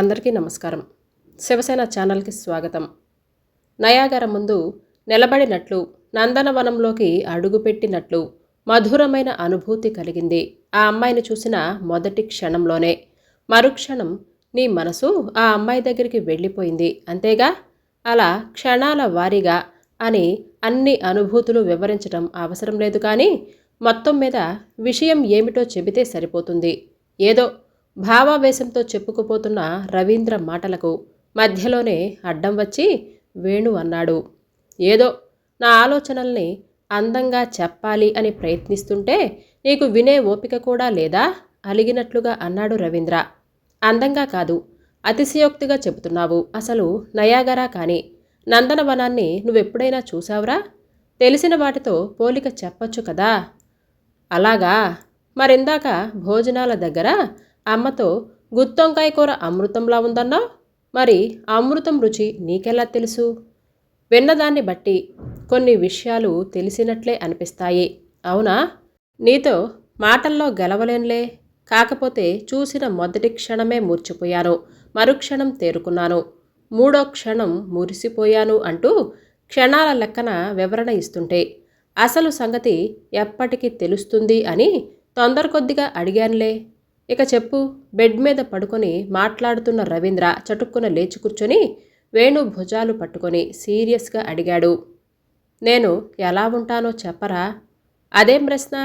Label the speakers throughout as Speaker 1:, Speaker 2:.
Speaker 1: అందరికీ నమస్కారం. శివసేన ఛానల్కి స్వాగతం. నయాగర ముందు నిలబడినట్లు నందనవనంలోకి అడుగుపెట్టినట్లు మధురమైన అనుభూతి కలిగింది ఆ అమ్మాయిని చూసిన మొదటి క్షణంలోనే. మరుక్షణం నీ మనసు ఆ అమ్మాయి దగ్గరికి వెళ్ళిపోయింది. అంతేగా? అలా క్షణాల వారీగా అని అన్ని అనుభూతులు వివరించడం అవసరం లేదు కానీ మొత్తం మీద విషయం ఏమిటో చెబితే సరిపోతుంది. ఏదో భావావేశంతో చెప్పుకుపోతున్న రవీంద్ర మాటలకు మధ్యలోనే అడ్డం వచ్చి వేణు అన్నాడు. ఏదో నా ఆలోచనల్ని అందంగా చెప్పాలి అని ప్రయత్నిస్తుంటే నీకు వినే ఓపిక కూడా లేదా? అలిగినట్లుగా అన్నాడు రవీంద్ర. అందంగా కాదు అతిశయోక్తిగా చెబుతున్నావు. అసలు నయాగరా కానీ నందనవనాన్ని నువ్వెప్పుడైనా చూసావురా తెలిసిన వాటితో పోలిక చెప్పొచ్చు కదా? అలాగా? మరిందాక భోజనాల దగ్గర అమ్మతో గుత్తొంకాయ కూర అమృతంలా ఉందన్నా? మరి అమృతం రుచి నీకెలా తెలుసు? విన్నదాన్ని బట్టి కొన్ని విషయాలు తెలిసినట్లే అనిపిస్తాయి. అవునా? నీతో మాటల్లో గెలవలేనులే. కాకపోతే చూసిన మొదటి క్షణమే మూర్చిపోయాను. మరుక్షణం తేరుకున్నాను. మూడో క్షణం మురిసిపోయాను అంటూ క్షణాల లెక్కన వివరణ ఇస్తుంటే అసలు సంగతి ఎప్పటికీ తెలుస్తుంది అని తొందర కొద్దిగా అడిగానులే. ఇక చెప్పు బెడ్ మీద పడుకొని మాట్లాడుతున్న రవీంద్ర చటుక్కున లేచి కూర్చొని వేణు భుజాలు పట్టుకొని సీరియస్గా అడిగాడు. నేను ఎలా ఉంటానో చెప్పరా? అదేం ప్రశ్న?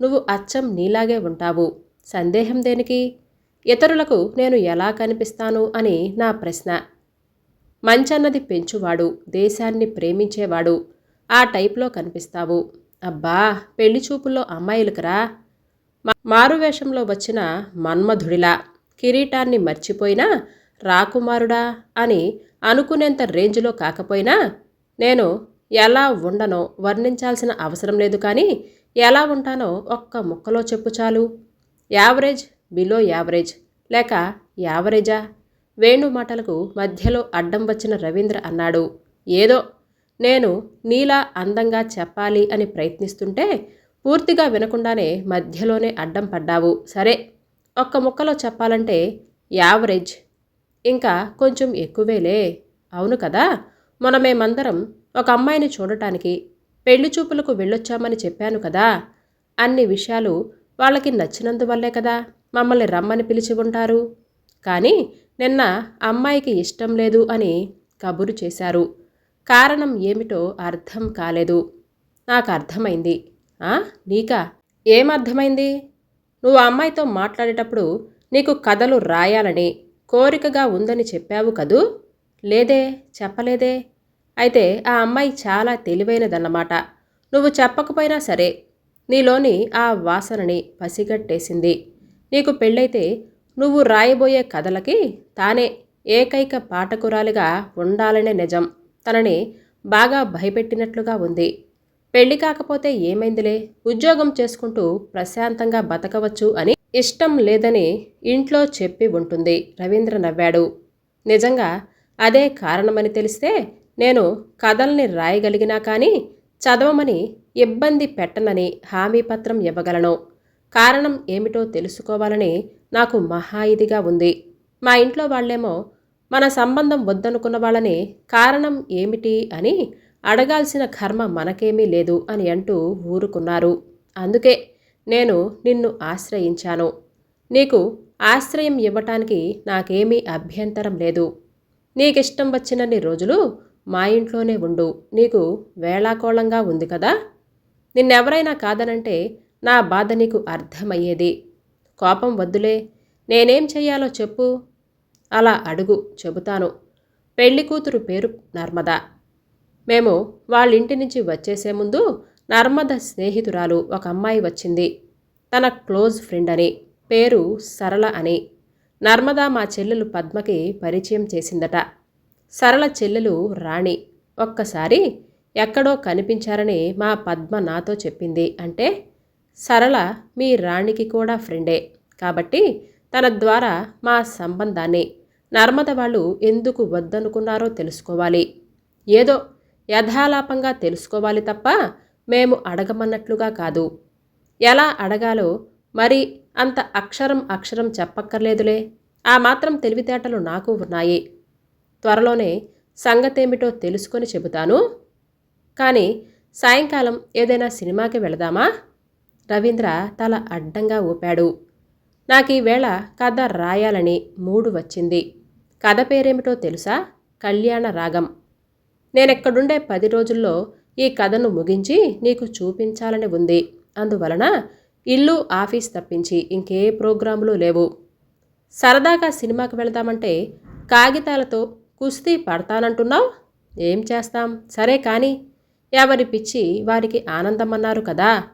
Speaker 1: నువ్వు అచ్చం నీలాగే ఉంటావు. సందేహం దేనికి? ఇతరులకు నేను ఎలా కనిపిస్తాను అని నా ప్రశ్న. మంచన్నది పెంచువాడు దేశాన్ని ప్రేమించేవాడు. ఆ టైప్లో కనిపిస్తావు. అబ్బా పెళ్ళి చూపుల్లో అమ్మాయిలకురా? మారువేషంలో వచ్చిన మన్మధుడిలా కిరీటాన్ని మర్చిపోయినా రాకుమారుడా అని అనుకునేంత రేంజ్లో కాకపోయినా నేను ఎలా ఉండనో వర్ణించాల్సిన అవసరం లేదు కానీ ఎలా ఉంటానో ఒక్క ముక్కలో చెప్పు చాలు. యావరేజ్ బిలో యావరేజ్ లేక యావరేజా? వేణు మాటలకు మధ్యలో అడ్డం వచ్చిన రవీంద్ర అన్నాడు. ఏదో? నేను నీలా అందంగా చెప్పాలి అని ప్రయత్నిస్తుంటే పూర్తిగా వినకుండానే మధ్యలోనే అడ్డం పడ్డావు. సరే ఒక్క ముక్కలో చెప్పాలంటే యావరేజ్. ఇంకా కొంచెం ఎక్కువేలే. అవును కదా? మనమేమందరం మేమందరం ఒక అమ్మాయిని చూడటానికి పెళ్ళి చూపులకు వెళ్ళొచ్చామని చెప్పాను కదా? అన్ని విషయాలు వాళ్ళకి నచ్చినందువల్లే కదా మమ్మల్ని రమ్మని పిలిచి ఉంటారు. కానీ నిన్న అమ్మాయికి ఇష్టం లేదు అని కబురు చేశారు. కారణం ఏమిటో అర్థం కాలేదు. నాకు అర్థమైంది. నీకా? ఏమర్థమైంది? నువ్వు ఆ అమ్మాయితో మాట్లాడేటప్పుడు నీకు కథలు రాయాలని కోరికగా ఉందని చెప్పావు కదూ? లేదే చెప్పలేదే. అయితే ఆ అమ్మాయి చాలా తెలివైనదన్నమాట. నువ్వు చెప్పకపోయినా సరే నీలోని ఆ వాసనని పసిగట్టేసింది. నీకు పెళ్ళైతే నువ్వు రాయబోయే కథలకి తానే ఏకైక పాఠకురాలిగా ఉండాలనే నిజం తనని బాగా భయపెట్టినట్లుగా ఉంది. పెళ్ళి కాకపోతే ఏమైందిలే? ఉద్యోగం చేసుకుంటూ ప్రశాంతంగా బతకవచ్చు అని ఇష్టం లేదని ఇంట్లో చెప్పి ఉంటుంది. రవీంద్ర నవ్వాడు. నిజంగా అదే కారణమని తెలిస్తే నేను కథల్ని రాయగలిగినా కానీ చదవమని ఇబ్బంది పెట్టనని హామీ పత్రం ఇవ్వగలను. కారణం ఏమిటో తెలుసుకోవాలని నాకు మహా ఇదిగా ఉంది. మా ఇంట్లో వాళ్ళేమో మన సంబంధం వద్దనుకున్న వాళ్ళని కారణం ఏమిటి అని అడగాల్సిన కర్మ మనకేమీ లేదు అని అంటూ ఊరుకున్నారు. అందుకే నేను నిన్ను ఆశ్రయించాను. నీకు ఆశ్రయం ఇవ్వటానికి నాకేమీ అభ్యంతరం లేదు. నీకిష్టం వచ్చినన్ని రోజులు మా ఇంట్లోనే ఉండు. నీకు వేళాకోళంగా ఉంది కదా? నిన్నెవరైనా కాదనంటే నా బాధ నీకు అర్థమయ్యేది. కోపం వద్దులే. నేనేం చెయ్యాలో చెప్పు. అలా అడుగు చెబుతాను. పెళ్ళి కూతురు పేరు నర్మదా. మేము వాళ్ళింటి నుంచి వచ్చేసే ముందు నర్మద స్నేహితురాలు ఒక అమ్మాయి వచ్చింది. తన క్లోజ్ ఫ్రెండ్ అని పేరు సరళ అని. నర్మద మా చెల్లెలు పద్మకి పరిచయం చేసిందట. సరళ చెల్లెలు రాణి. ఒక్కసారి ఎక్కడో కనిపించారని మా పద్మ నాతో చెప్పింది. అంటే సరళ మీ రాణికి కూడా ఫ్రెండే. కాబట్టి తన ద్వారా మా సంబంధాన్ని నర్మద వాళ్ళు ఎందుకు వద్దనుకున్నారో తెలుసుకోవాలి. ఏదో యథాలాపంగా తెలుసుకోవాలి తప్ప మేము అడగమన్నట్లుగా కాదు. ఎలా అడగాలో మరి అంత అక్షరం అక్షరం చెప్పక్కర్లేదులే. ఆ మాత్రం తెలివితేటలు నాకు ఉన్నాయి. త్వరలోనే సంగతేమిటో తెలుసుకొని చెబుతాను. కానీ సాయంకాలం ఏదైనా సినిమాకి వెళదామా? రవీంద్ర తల అడ్డంగా ఊపాడు. నాకు ఈవేళ కథ రాయాలని మూడు వచ్చింది. కథ పేరేమిటో తెలుసా? కళ్యాణ రాగం. నేనెక్కడుండే పది రోజుల్లో ఈ కథను ముగించి నీకు చూపించాలని ఉంది. అందువలన ఇల్లు ఆఫీస్ తప్పించి ఇంకే ప్రోగ్రాములు లేవు. సరదాగా సినిమాకి వెళదామంటే కాగితాలతో కుస్తీ పడతానంటున్నావు? ఏం చేస్తాం? సరే కానీ ఎవరి పిచ్చి వారికి ఆనందమన్నారు కదా?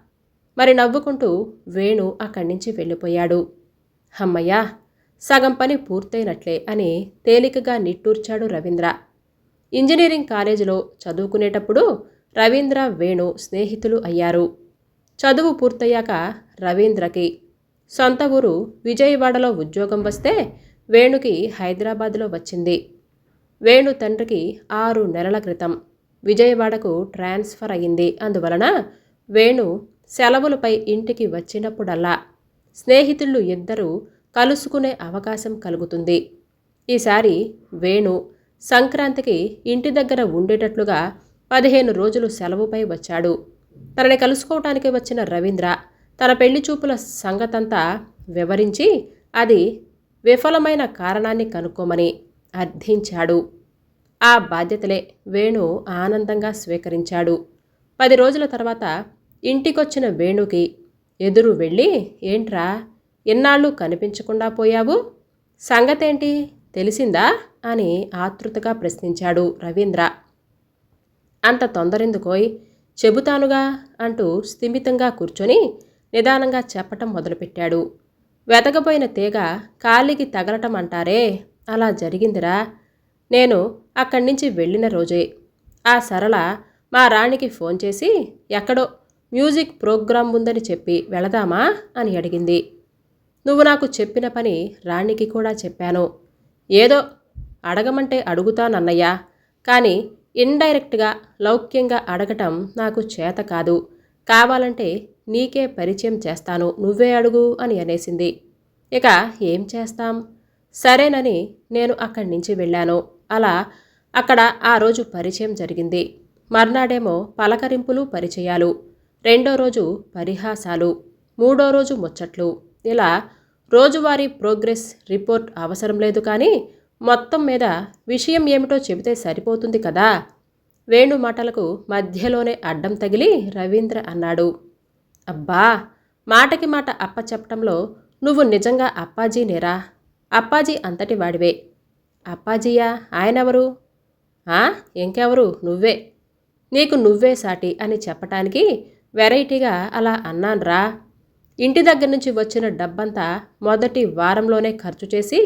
Speaker 1: మరి నవ్వుకుంటూ వేణు అక్కడి నుంచి వెళ్ళిపోయాడు. హమ్మయ్యా సగం పని పూర్తయినట్లే అని తేలికగా నిట్టూర్చాడు రవీంద్ర. ఇంజనీరింగ్ కాలేజీలో చదువుకునేటప్పుడు రవీంద్ర వేణు స్నేహితులు అయ్యారు. చదువు పూర్తయ్యాక రవీంద్రకి సొంత ఊరు విజయవాడలో ఉద్యోగం వస్తే వేణుకి హైదరాబాద్లో వచ్చింది. వేణు తండ్రికి ఆరు నెలల క్రితం విజయవాడకు ట్రాన్స్ఫర్ అయింది. అందువలన వేణు సెలవులపై ఇంటికి వచ్చినప్పుడల్లా స్నేహితులు ఇద్దరూ కలుసుకునే అవకాశం కలుగుతుంది. ఈసారి వేణు సంక్రాంతికి ఇంటి దగ్గర ఉండేటట్లుగా పదిహేను రోజులు సెలవుపై వచ్చాడు. తనని కలుసుకోవటానికి వచ్చిన రవీంద్ర తన పెళ్ళి చూపుల సంగతంతా వివరించి అది విఫలమైన కారణాన్ని కనుక్కోమని అర్థించాడు. ఆ బాధ్యతలే వేణు ఆనందంగా స్వీకరించాడు. పది రోజుల తర్వాత ఇంటికొచ్చిన వేణుకి ఎదురు వెళ్ళి ఏంట్రా ఎన్నాళ్ళు కనిపించకుండా పోయావు? సంగతేంటి? తెలిసిందా? అని ఆతృతగా ప్రశ్నించాడు రవీంద్ర. అంత తొందరెందుకోయ్? చెబుతానుగా అంటూ స్థిమితంగా కూర్చొని నిదానంగా చెప్పటం మొదలుపెట్టాడు. వెతకపోయిన తీగ కాలికి తగలటం అంటారే? అలా జరిగిందిరా. నేను అక్కడి నుంచి వెళ్ళిన రోజే. ఆ సరళ మా రాణికి ఫోన్ చేసి ఎక్కడో మ్యూజిక్ ప్రోగ్రాం ఉందని చెప్పి వెళదామా? అని అడిగింది. నువ్వు నాకు చెప్పిన పని రాణికి కూడా చెప్పాను. ఏదో అడగమంటే అడుగుతానన్నయ్యా. కానీ ఇండైరెక్ట్గా లౌక్యంగా అడగటం నాకు చేత కాదు. కావాలంటే నీకే పరిచయం చేస్తాను. నువ్వే అడుగు అని అనేసింది. ఇక ఏం చేస్తాం? సరేనని నేను అక్కడి నుంచి వెళ్ళాను. అలా అక్కడ ఆ రోజు పరిచయం జరిగింది. మర్నాడేమో పలకరింపులు పరిచయాలు. రెండో రోజు పరిహాసాలు. మూడో రోజు ముచ్చట్లు. ఇలా రోజువారీ ప్రోగ్రెస్ రిపోర్ట్ అవసరం లేదు కానీ మొత్తం మీద విషయం ఏమిటో చెబితే సరిపోతుంది కదా? వేణు మాటలకు మధ్యలోనే అడ్డం తగిలి రవీంద్ర అన్నాడు. అబ్బా! మాటకి మాట అప్ప చెప్పటంలో నువ్వు నిజంగా అప్పాజీనేరా అప్పాజీ అంతటి వాడివే. అప్పాజీయా? ఆయనెవరు? ఆ? ఇంకెవరు? నువ్వే. నీకు నువ్వే సాటి అని చెప్పటానికి వెరైటీగా అలా అన్నాన్రా. ఇంటి దగ్గర నుంచి వచ్చిన డబ్బంతా మొదటి వారంలోనే ఖర్చు చేసి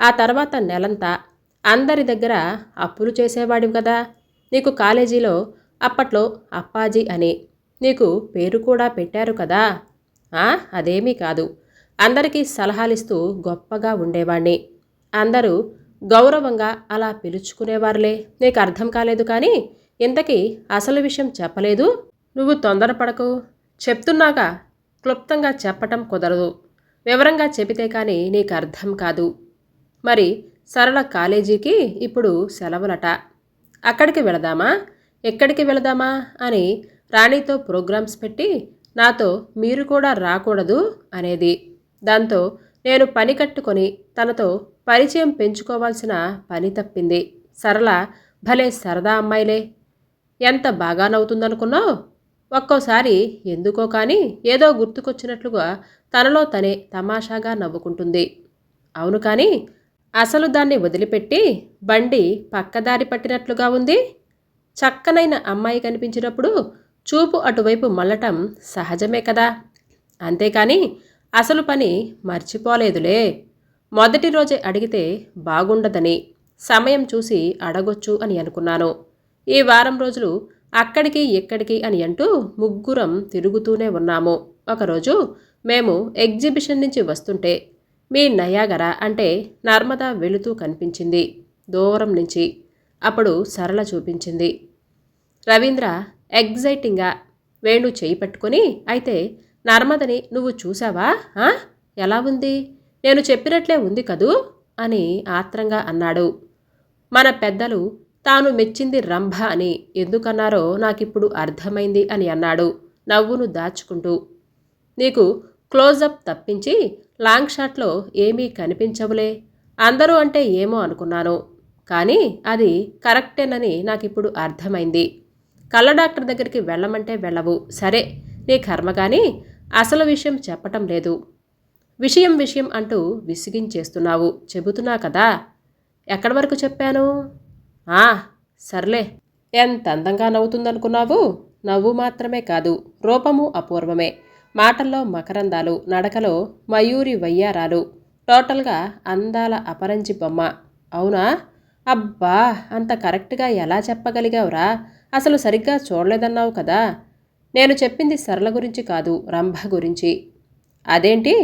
Speaker 1: ఆ తర్వాత నెలంతా అందరి దగ్గర అప్పులు చేసేవాడివి కదా. నీకు కాలేజీలో అప్పట్లో అప్పాజీ అని నీకు పేరు కూడా పెట్టారు కదా. అదేమీ కాదు. అందరికీ సలహాలిస్తూ గొప్పగా ఉండేవాణ్ణి. అందరూ గౌరవంగా అలా పిలుచుకునేవారులే. నీకు అర్థం కాలేదు కానీ ఇంతకీ అసలు విషయం చెప్పలేదు? నువ్వు తొందరపడకు. చెప్తున్నాగా క్లుప్తంగా చెప్పటం కుదరదు. వివరంగా చెబితే కానీ నీకు అర్థం కాదు. మరి సరళ కాలేజీకి ఇప్పుడు సెలవులట. అక్కడికి వెళదామా? ఎక్కడికి వెళదామా? అని రాణితో ప్రోగ్రామ్స్ పెట్టి నాతో మీరు కూడా రాకూడదు అనేది. దాంతో నేను పని కట్టుకొని తనతో పరిచయం పెంచుకోవాల్సిన పని తప్పింది. సరళ భలే సరదా అమ్మాయిలే. ఎంత బాగా నవ్వుతుందనుకున్నావు ఒక్కోసారి ఎందుకో కానీ ఏదో గుర్తుకొచ్చినట్లుగా తనలో తనే తమాషాగా నవ్వుకుంటుంది. అవును కానీ అసలు దాన్ని వదిలిపెట్టి బండి పక్కదారి పట్టినట్లుగా ఉంది. చక్కనైన అమ్మాయి కనిపించినప్పుడు చూపు అటువైపు మళ్ళటం సహజమే కదా. అంతేకాని అసలు పని మర్చిపోలేదులే. మొదటి రోజే అడిగితే బాగుండదని సమయం చూసి అడగొచ్చు అని అనుకున్నాను. ఈ వారం రోజులు అక్కడికి ఇక్కడికి అని అంటూ ముగ్గురం తిరుగుతూనే ఉన్నాము. ఒకరోజు మేము ఎగ్జిబిషన్ నుంచి వస్తుంటే మీ నయాగర అంటే నర్మదా వెళుతూ కనిపించింది. దూరం నుంచి అప్పుడు సరళ చూపించింది. రవీంద్ర ఎగ్జైటింగ్గా వేణు చేయి పట్టుకొని అయితే నర్మదని నువ్వు చూసావా ఎలా ఉంది? నేను చెప్పినట్లే ఉంది కదూ అని ఆత్రంగా అన్నాడు. మన పెద్దలు తాను మెచ్చింది రంభ అని ఎందుకన్నారో నాకిప్పుడు అర్థమైంది అని అన్నాడు నవ్వును దాచుకుంటూ. నీకు క్లోజప్ తప్పించి లాంగ్ షాట్లో ఏమీ కనిపించవులే. అందరూ అంటే ఏమో అనుకున్నాను. కానీ అది కరెక్టేనని నాకిప్పుడు అర్థమైంది. కళ్ళ డాక్టర్ దగ్గరికి వెళ్ళమంటే వెళ్ళవు. సరే నీ కర్మ కానీ అసలు విషయం చెప్పటం లేదు. విషయం విషయం అంటూ విసిగించేస్తున్నావు. చెబుతున్నా కదా. ఎక్కడి వరకు చెప్పాను? ఆ సర్లే. ఎంత అందంగా నవ్వుతుందనుకున్నావు? నవ్వు మాత్రమే కాదు రూపము అపూర్వమే. మాటల్లో మకరందాలు నడకలో మయూరి వయ్యారాలు. టోటల్గా అందాల అపరంజి బొమ్మ. అవునా? అబ్బా! అంత కరెక్ట్గా ఎలా చెప్పగలిగావురా? అసలు సరిగ్గా చూడలేదన్నావు కదా? నేను చెప్పింది సరళ గురించి కాదు రంభ గురించి. అదేంటి?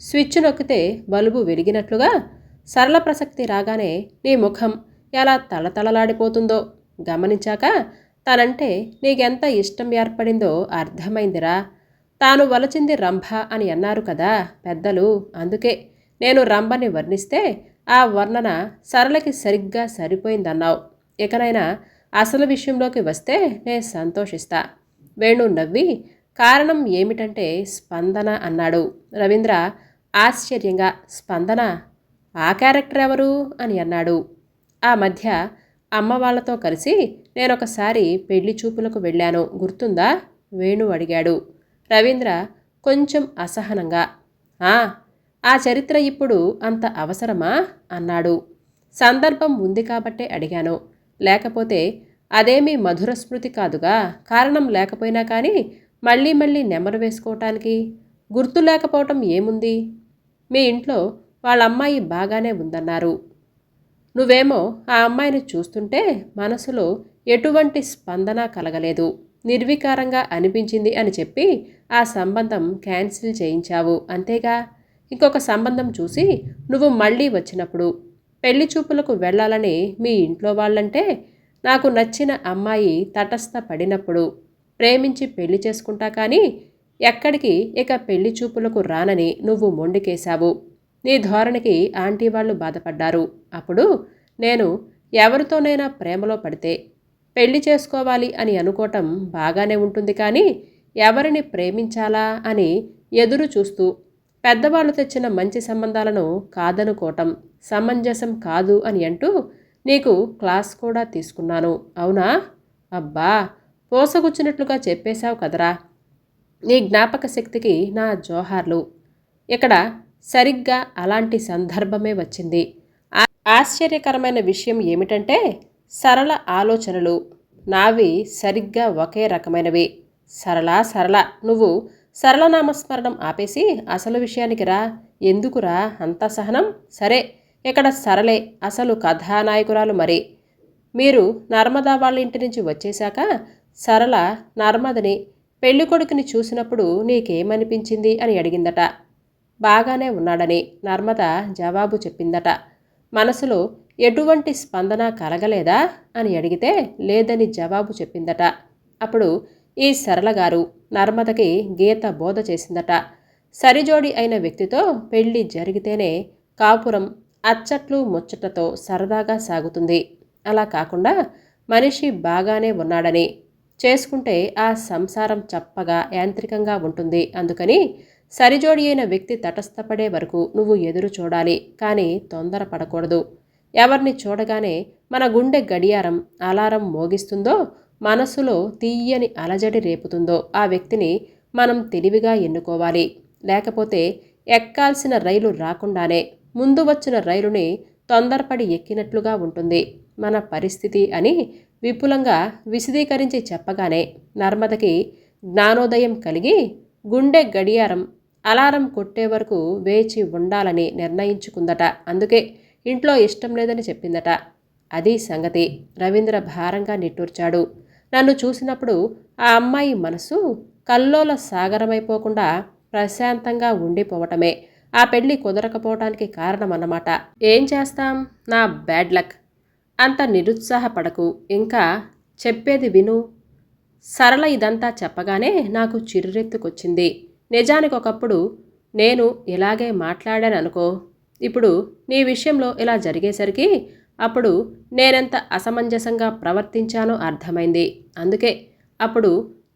Speaker 1: స్విచ్ నొక్కితే బల్బు వెలిగినట్లుగా సరళ ప్రసక్తి రాగానే నీ ముఖం ఎలా తళతళలాడిపోతుందో గమనించాక తనంటే నీకెంత ఇష్టం ఏర్పడిందో అర్థమైందిరా. తాను వలచింది రంభ అని అన్నారు కదా పెద్దలు అందుకే నేను రంభని వర్ణిస్తే ఆ వర్ణన సరళకి సరిగ్గా సరిపోయిందన్నావు. ఇకనైనా అసలు విషయంలోకి వస్తే నేను సంతోషిస్తా. వేణు నవ్వి కారణం ఏమిటంటే స్పందన అన్నాడు. రవీంద్ర ఆశ్చర్యంగా స్పందన? ఆ క్యారెక్టర్ ఎవరు? అని అన్నాడు. ఆ మధ్య అమ్మ వాళ్ళతో కలిసి నేనొకసారి పెళ్ళి చూపులకు వెళ్ళాను. గుర్తుందా? వేణు అడిగాడు. రవీంద్ర కొంచెం అసహనంగా ఆ ఆ చరిత్ర ఇప్పుడు అంత అవసరమా? అన్నాడు. సందర్భం ఉంది కాబట్టే అడిగాను. లేకపోతే అదేమీ మధుర స్మృతి కాదుగా? కారణం లేకపోయినా కానీ మళ్ళీ మళ్ళీ నెమరు వేసుకోవటానికి గుర్తు లేకపోవటం ఏముంది? మీ ఇంట్లో వాళ్ళ అమ్మాయి బాగానే ఉందన్నారు. నువ్వేమో ఆ అమ్మాయిని చూస్తుంటే మనసులో ఎటువంటి స్పందన కలగలేదు. నిర్వికారంగా అనిపించింది అని చెప్పి ఆ సంబంధం క్యాన్సిల్ చేయించావు అంతేగా? ఇంకొక సంబంధం చూసి నువ్వు మళ్ళీ వచ్చినప్పుడు పెళ్ళి చూపులకు వెళ్ళాలని మీ ఇంట్లో వాళ్ళంటే నాకు నచ్చిన అమ్మాయి తటస్థ పడినప్పుడు ప్రేమించి పెళ్ళి చేసుకుంటా కానీ ఎక్కడికి ఇక పెళ్ళి చూపులకు రానని నువ్వు మొండికేశావు. నీ ధోరణికి ఆంటీ వాళ్ళు బాధపడ్డారు. అప్పుడు నేను ఎవరితోనైనా ప్రేమలో పడితే పెళ్ళి చేసుకోవాలి అని అనుకోవటం బాగానే ఉంటుంది కానీ ఎవరిని ప్రేమించాలా అని ఎదురు చూస్తూ పెద్దవాళ్ళు తెచ్చిన మంచి సంబంధాలను కాదనుకోవటం సమంజసం కాదు అని అంటూ నీకు క్లాస్ కూడా తీసుకున్నాను. అవునా? అబ్బా! పోసగుచ్చినట్లుగా చెప్పేశావు కదరా. నీ జ్ఞాపక శక్తికి నా జోహార్లు. ఇక్కడ సరిగ్గా అలాంటి సందర్భమే వచ్చింది. ఆశ్చర్యకరమైన విషయం ఏమిటంటే సరళ ఆలోచనలు నావి సరిగ్గా ఒకే రకమైనవి. సరళ సరళ. నువ్వు సరళనామస్మరణం ఆపేసి అసలు విషయానికి రా. ఎందుకురా అంత సహనం? సరే. ఇక్కడ సరళే? అసలు కథానాయకురాలు మరి. మీరు నర్మదా వాళ్ళ ఇంటి నుంచి వచ్చేశాక సరళ నర్మదని పెళ్ళికొడుకుని చూసినప్పుడు నీకేమనిపించింది అని అడిగిందట. బాగానే ఉన్నాడని నర్మద జవాబు చెప్పిందట. మనసులో ఎటువంటి స్పందన కలగలేదా అని అడిగితే లేదని జవాబు చెప్పిందట. అప్పుడు ఈ సరళగారు నర్మదకి గీత బోధ చేసిందట. సరిజోడి అయిన వ్యక్తితో పెళ్ళి జరిగితేనే కాపురం అచ్చట్లు ముచ్చటతో సరదాగా సాగుతుంది. అలా కాకుండా మనిషి బాగానే ఉన్నాడని. చేసుకుంటే ఆ సంసారం చప్పగా యాంత్రికంగా ఉంటుంది. అందుకని సరిజోడి అయిన వ్యక్తి తటస్థపడే వరకు నువ్వు ఎదురు చూడాలి కానీ తొందరపడకూడదు. ఎవరిని చూడగానే మన గుండె గడియారం అలారం మోగిస్తుందో మనసులో తీయని అలజడి రేపుతుందో ఆ వ్యక్తిని మనం తెలివిగా ఎన్నుకోవాలి. లేకపోతే ఎక్కాల్సిన రైలు రాకుండానే ముందు వచ్చిన రైలుని తొందరపడి ఎక్కినట్లుగా ఉంటుంది మన పరిస్థితి అని విపులంగా విశదీకరించి చెప్పగానే నర్మదకి జ్ఞానోదయం కలిగి గుండె గడియారం అలారం కొట్టే వరకు వేచి ఉండాలని నిర్ణయించుకుందట. అందుకే ఇంట్లో ఇష్టం లేదని చెప్పిందట. అది సంగతి. రవీంద్ర భారంగా నిట్టూర్చాడు. నన్ను చూసినప్పుడు ఆ అమ్మాయి మనసు కల్లోల సాగరమైపోకుండా ప్రశాంతంగా ఉండిపోవటమే. ఆ పెళ్ళి కుదరకపోవటానికి కారణమన్నమాట. ఏం చేస్తాం? నా బ్యాడ్ లక్. అంత నిరుత్సాహపడకు. ఇంకా చెప్పేది విను. సరళ ఇదంతా చెప్పగానే నాకు చిరురెత్తుకొచ్చింది నిజానికి ఒకప్పుడు నేను ఇలాగే మాట్లాడాను అనుకో ఇప్పుడు నీ విషయంలో ఇలా జరిగేసరికి అప్పుడు నేనెంత అసమంజసంగా ప్రవర్తించానో అర్థమైంది. అందుకే అప్పుడు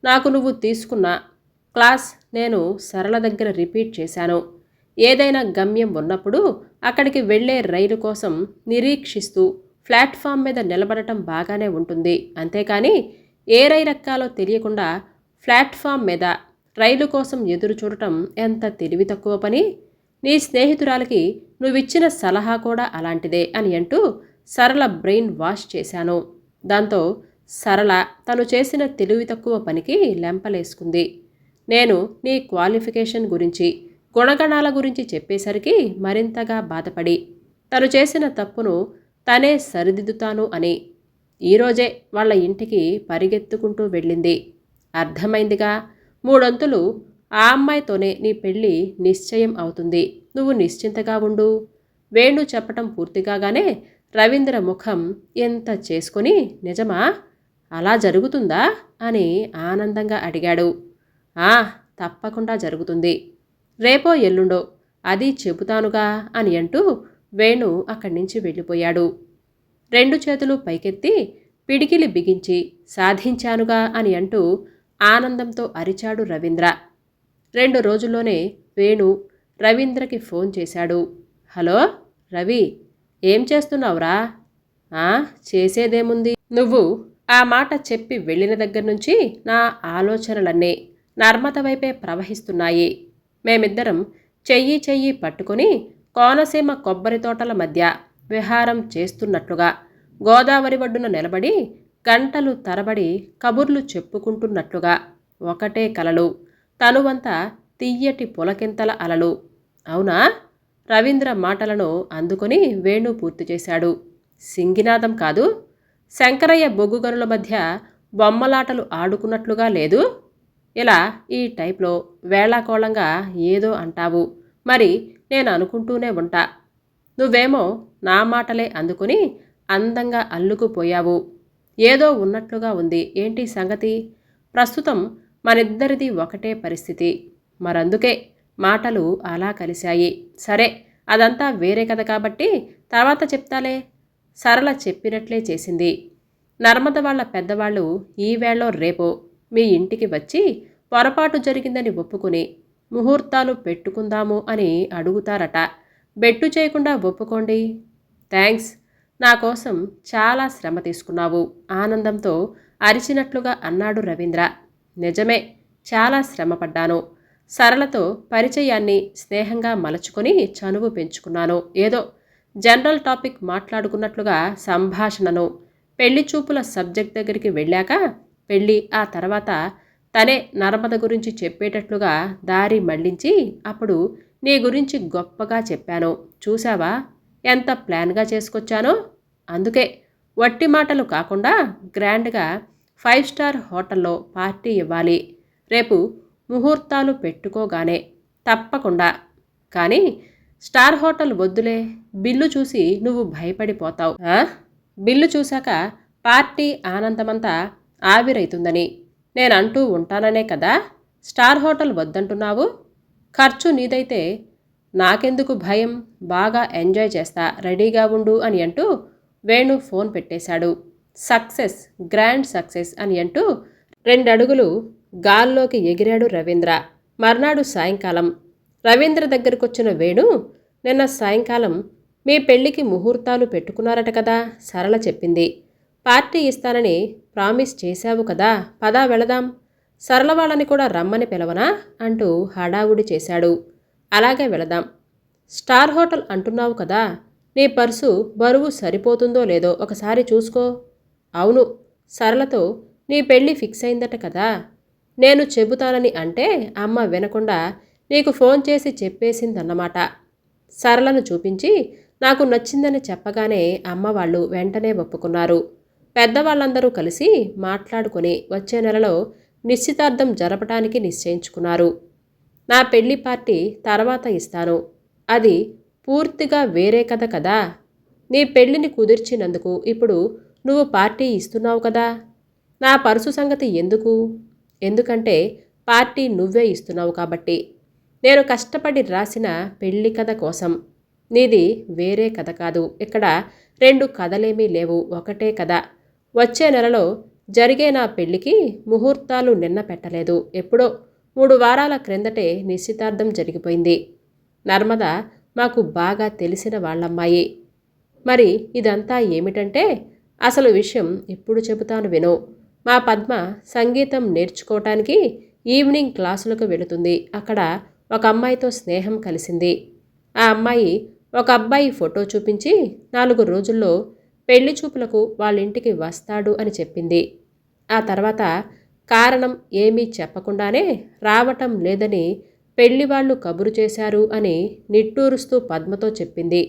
Speaker 1: నాకు నువ్వు తీసుకున్న క్లాస్ నేను సరళ దగ్గర రిపీట్ చేశాను. ఏదైనా గమ్యం ఉన్నప్పుడు అక్కడికి వెళ్ళే రైలు కోసం నిరీక్షిస్తూ ప్లాట్ఫామ్ మీద నిలబడటం బాగానే ఉంటుంది. అంతేకాని ఏ రైలు ఎక్కాలో తెలియకుండా ప్లాట్ఫామ్ మీద రైలు కోసం ఎదురు చూడటం ఎంత తెలివి తక్కువ పని? నీ స్నేహితురాలకి నువ్విచ్చిన సలహా కూడా అలాంటిదే అని అంటూ సరళ బ్రెయిన్ వాష్ చేశాను. దాంతో సరళ తను చేసిన తెలివి తక్కువ పనికి లెంపలేసుకుంది. నేను నీ క్వాలిఫికేషన్ గురించి గుణగణాల గురించి చెప్పేసరికి మరింతగా బాధపడి తను చేసిన తప్పును తనే సరిదిద్దుతాను అని ఈరోజే వాళ్ళ ఇంటికి పరిగెత్తుకుంటూ వెళ్ళింది. అర్థమైందిగా? మూడొంతులు ఆ అమ్మాయితోనే నీ పెళ్ళి నిశ్చయం అవుతుంది. నువ్వు నిశ్చింతగా ఉండు వేణు చెప్పటం పూర్తికాగానే రవీంద్ర ముఖం ఎంత చేసుకొని నిజమా? అలా జరుగుతుందా అని ఆనందంగా అడిగాడు. ఆ తప్పకుండా జరుగుతుంది. రేపో ఎల్లుండో అది చెబుతానుగా అని అంటూ వేణు అక్కడి నుంచి వెళ్ళిపోయాడు. రెండు చేతులు పైకెత్తి పిడికిలి బిగించి సాధించానుగా అని అంటూ ఆనందంతో అరిచాడు రవీంద్ర. రెండు రోజుల్లోనే వేణు రవీంద్రకి ఫోన్ చేశాడు. హలో రవి ఏం చేస్తున్నావురా? ఆ చేసేదేముంది? నువ్వు ఆ మాట చెప్పి వెళ్ళిన దగ్గర నుంచి నా ఆలోచనలన్నీ నర్మత వైపే ప్రవహిస్తున్నాయి. మేమిద్దరం చెయ్యి చెయ్యి పట్టుకొని కోనసీమ కొబ్బరి తోటల మధ్య విహారం చేస్తున్నట్లుగా గోదావరి ఒడ్డున నిలబడి గంటలు తరబడి కబుర్లు చెప్పుకుంటున్నట్లుగా ఒకటే కలలు. తనువంత తియ్యటి పులకింతల అలలు. అవునా? రవీంద్ర మాటలను అందుకొని వేణు పూర్తి చేశాడు. సింగినాదం కాదు. శంకరయ్య బొగ్గుగనుల మధ్య బొమ్మలాటలు ఆడుకున్నట్లుగా లేదు. ఇలా ఈ టైప్లో వేళాకోళంగా ఏదో అంటావు. మరి నేను అనుకుంటూనే ఉంటా. నువ్వేమో నా మాటలే అందుకుని అందంగా అల్లుకుపోయావు. ఏదో ఉన్నట్లుగా ఉంది. ఏంటి సంగతి? ప్రస్తుతం మనిద్దరిది ఒకటే పరిస్థితి. మరందుకే మాటలు అలా కలిశాయి. సరే అదంతా వేరే కథ కాబట్టి తర్వాత చెప్తాలే. సరళ చెప్పినట్లే చేసింది. నర్మద వాళ్ళ పెద్దవాళ్ళు ఈ రేపో మీ ఇంటికి వచ్చి పొరపాటు జరిగిందని ఒప్పుకుని ముహూర్తాలు పెట్టుకుందాము అని అడుగుతారట. బెట్టు చేయకుండా ఒప్పుకోండి. థ్యాంక్స్. నా కోసం చాలా శ్రమ తీసుకున్నావు. ఆనందంతో అరిచినట్లుగా అన్నాడు రవీంద్ర. నిజమే చాలా శ్రమపడ్డాను సరళతో పరిచయాన్ని స్నేహంగా మలచుకొని చనువు పెంచుకున్నాను. ఏదో జనరల్ టాపిక్ మాట్లాడుకున్నట్లుగా సంభాషణను. పెళ్ళి చూపుల సబ్జెక్ట్ దగ్గరికి వెళ్ళాక పెళ్ళి ఆ తర్వాత తనే నర్మద గురించి చెప్పేటట్లుగా దారి మళ్ళించి అప్పుడు నీ గురించి గొప్పగా చెప్పాను. చూసావా ఎంత ప్లాన్గా చేసుకొచ్చానో. అందుకే వట్టి మాటలు కాకుండా గ్రాండ్గా ఫైవ్ స్టార్ హోటల్లో పార్టీ ఇవ్వాలి. రేపు ముహూర్తాలు పెట్టుకోగానే తప్పకుండా. కానీ స్టార్ హోటల్ వద్దులే. బిల్లు చూసి నువ్వు భయపడిపోతావు. బిల్లు చూశాక పార్టీ ఆనందమంతా ఆవిరైతుందని నేను అంటూ ఉంటాననే కదా. స్టార్ హోటల్ వద్దంటున్నావు? ఖర్చు నీదైతే నాకెందుకు భయం? బాగా ఎంజాయ్ చేస్తా రెడీగా ఉండు అని అంటూ వేణు ఫోన్ పెట్టేశాడు. సక్సెస్ గ్రాండ్ సక్సెస్ అని అంటూ రెండడుగులు గాల్లోకి ఎగిరాడు రవీంద్ర. మర్నాడు సాయంకాలం. రవీంద్ర దగ్గరకొచ్చిన వేణు నిన్న సాయంకాలం మీ పెళ్ళికి ముహూర్తాలు పెట్టుకున్నారట కదా సరళ చెప్పింది. పార్టీ ఇస్తానని ప్రామిస్ చేశావు కదా పదా వెళదాం. సరళ వాళ్ళని కూడా రమ్మని పిలవనా? అంటూ హడావుడి చేశాడు. అలాగే వెళదాం. స్టార్ హోటల్ అంటున్నావు కదా నీ పర్సు బరువు సరిపోతుందో లేదో ఒకసారి చూసుకో. అవును సరళతో నీ పెళ్ళి ఫిక్స్ అయిందట కదా. నేను చెబుతానని అంటే అమ్మ వినకుండా నీకు ఫోన్ చేసి చెప్పేసిందన్నమాట. సరళను చూపించి నాకు నచ్చిందని చెప్పగానే అమ్మ వాళ్ళు వెంటనే ఒప్పుకున్నారు. పెద్దవాళ్ళందరూ కలిసి మాట్లాడుకొని వచ్చే నెలలో నిశ్చితార్థం జరపడానికి నిశ్చయించుకున్నారు. నా పెళ్ళి పార్టీ తర్వాత ఇస్తాను. అది పూర్తిగా వేరే కథ కదా. నీ పెళ్ళిని కుదిర్చినందుకు ఇప్పుడు నువ్వు పార్టీ ఇస్తున్నావు కదా. నా పరుసు సంగతి ఎందుకు? ఎందుకంటే పార్టీ నువ్వే ఇస్తున్నావు కాబట్టి. నేను కష్టపడి రాసిన పెళ్ళి కథ కోసం. నీది వేరే కథ కాదు. ఇక్కడ రెండు కథలేమీ లేవు. ఒకటే కథ. వచ్చే నెలలో జరిగే నా పెళ్ళికి ముహూర్తాలు నిన్న పెట్టలేదు. ఎప్పుడో మూడు వారాల క్రిందటే నిశ్చితార్థం జరిగిపోయింది. నర్మద మాకు బాగా తెలిసిన వాళ్ళమ్మాయి. మరి ఇదంతా ఏమిటంటే అసలు విషయం ఎప్పుడు చెబుతాను విను. మా పద్మ సంగీతం నేర్చుకోవటానికి ఈవినింగ్ క్లాసులకు వెళుతుంది. అక్కడ ఒక అమ్మాయితో స్నేహం కలిసింది. ఆ అమ్మాయి ఒక అబ్బాయి ఫోటో చూపించి నాలుగు రోజుల్లో పెళ్ళి చూపులకు వాళ్ళ ఇంటికి వస్తాడు అని చెప్పింది. ఆ తర్వాత కారణం ఏమీ చెప్పకుండానే రావటం లేదని పెళ్ళి వాళ్ళు కబురు చేశారు అని నిట్టూరుస్తూ పద్మతో చెప్పింది.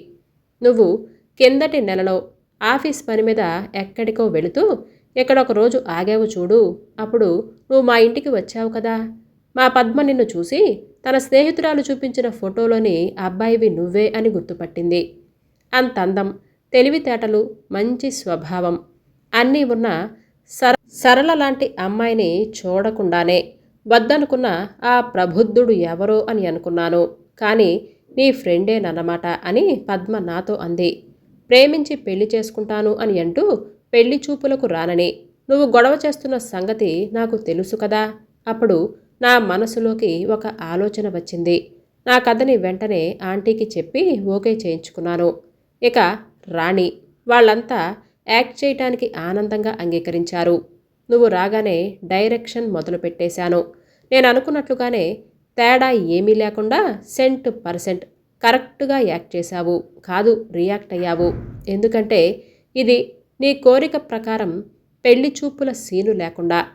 Speaker 1: నువ్వు కిందటి నెలలో ఆఫీస్ పని మీద ఎక్కడికో వెళుతూ ఇక్కడ ఒకరోజు ఆగావు చూడు అప్పుడు నువ్వు మా ఇంటికి వచ్చావు కదా. మా పద్మ నిన్ను చూసి తన స్నేహితురాలు చూపించిన ఫోటోలోని అబ్బాయివి నువ్వే అని గుర్తుపట్టింది. అంత అందం తెలివితేటలు మంచి స్వభావం అన్నీ ఉన్న సర సరళ లాంటి అమ్మాయిని చూడకుండానే వద్దనుకున్న ఆ ప్రబుద్ధుడు ఎవరో అని అనుకున్నాను. కానీ నీ ఫ్రెండేనన్నమాట అని పద్మ నాతో అంది. ప్రేమించి పెళ్ళి చేసుకుంటాను అని అంటూ పెళ్ళి చూపులకు రానని నువ్వు గొడవ చేస్తున్న సంగతి నాకు తెలుసు కదా? అప్పుడు నా మనసులోకి ఒక ఆలోచన వచ్చింది. నా కథని వెంటనే ఆంటీకి చెప్పి ఓకే చేయించుకున్నాను. ఇక రాణి వాళ్ళంతా యాక్ట్ చేయటానికి ఆనందంగా అంగీకరించారు. నువ్వు రాగానే డైరెక్షన్ మొదలుపెట్టేశాను. నేను అనుకున్నట్లుగానే తేడా ఏమీ లేకుండా సెంట్ పర్సెంట్ కరెక్ట్గా యాక్ట్ చేశావు. కాదు రియాక్ట్ అయ్యావు. ఎందుకంటే ఇది నీ కోరిక ప్రకారం పెళ్ళి చూపుల సీను లేకుండా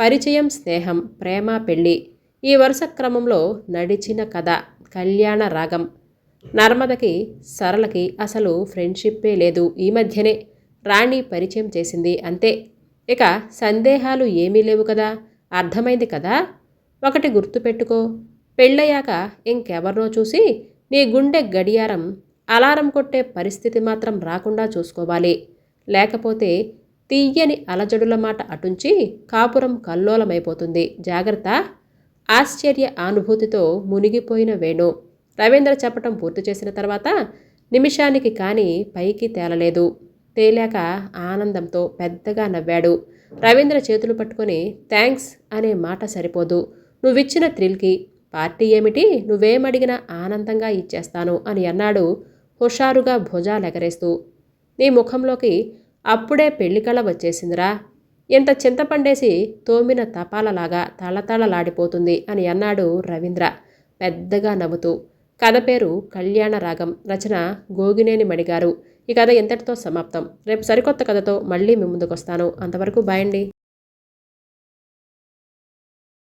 Speaker 1: పరిచయం స్నేహం ప్రేమ పెళ్ళి ఈ వరుస క్రమంలో నడిచిన కథ కళ్యాణ రాగం. నర్మదకి సరళకి అసలు ఫ్రెండ్షిప్పే లేదు ఈ మధ్యనే. రాణి పరిచయం చేసింది అంతే. ఇక సందేహాలు ఏమీ లేవు కదా? అర్థమైంది కదా? ఒకటి గుర్తుపెట్టుకో. పెళ్ళయ్యాక ఇంకెవరినో చూసి నీ గుండె గడియారం అలారం కొట్టే పరిస్థితి మాత్రం రాకుండా చూసుకోవాలి. లేకపోతే తీయని అలజడుల మాట అటుంచి కాపురం కల్లోలమైపోతుంది. జాగ్రత్త. ఆశ్చర్య అనుభూతితో మునిగిపోయిన వేణు. రవీంద్ర చెప్పటం పూర్తి చేసిన తర్వాత నిమిషానికి కానీ పైకి తేలలేదు. తేలాక ఆనందంతో పెద్దగా నవ్వాడు. రవీంద్ర చేతులు పట్టుకొని థ్యాంక్స్ అనే మాట సరిపోదు. నువ్విచ్చిన థ్రిల్కి పార్టీ ఏమిటి? నువ్వేమడిగినా ఆనందంగా ఇచ్చేస్తాను అని అన్నాడు హుషారుగా భుజాలెగరేస్తూ. నీ ముఖంలోకి అప్పుడే పెళ్ళికళ వచ్చేసిందిరా. ఇంత చింతపండేసి తోమిన తపాలలాగా తళతళలాడిపోతుంది అని అన్నాడు రవీంద్ర పెద్దగా నవ్వుతూ. కథ పేరు కళ్యాణ రాగం రచన గోగినేని మడిగారు. ఈ కథ ఎంతటితో సమాప్తం. రేపు సరికొత్త కథతో మళ్ళీ మీ ముందుకు వస్తాను అంతవరకు బాయండి